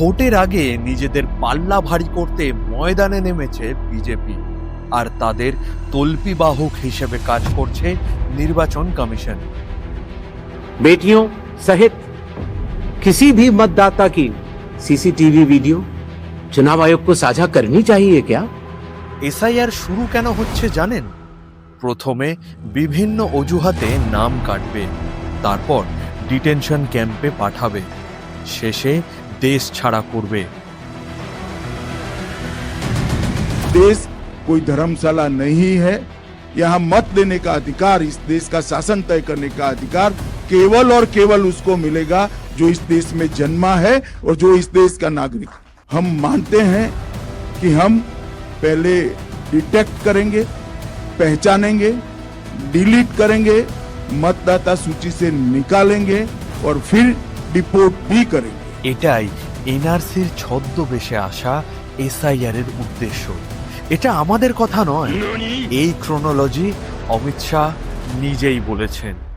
ভোটের আগে নিজেদের পাল্লা ভারী করতে ময়দানে নেমেছে বিজেপি আর তাদের তল্পিবাহক হিসেবে কাজ করছে নির্বাচন কমিশন बेटियों सहित किसी भी मतदाता की सीसीटीवी वीडियो चुनाव आयोग को साझा करनी चाहिए क्या এসআইআর শুরু কেন হচ্ছে জানেন প্রথমে বিভিন্ন অজুহাতে নাম কাটবে তারপর ডিটেনশন ক্যাম্পে পাঠাবে শেষে দেশ ছাড়া করবে देश कोई धर्मशाला नहीं है यहाँ मत देने का अधिकार इस देश का शासन तय करने का अधिकार केवल और केवल उसको मिलेगा जो इस देश में जन्मा है और जो इस देश का नागरिक हम मानते हैं कि हम पहले डिटेक्ट करेंगे पहचानेंगे डिलीट करेंगे मतदाता सूची से निकालेंगे और फिर डिपोर्ट भी करेंगे এটাই এনআরসির ছদ্মবেশে আসা এসআইআরের উদ্দেশ্য। এটা আমাদের কথা নয়। এই ক্রোনোলজি অমিত শাহ নিজেই বলেছেন।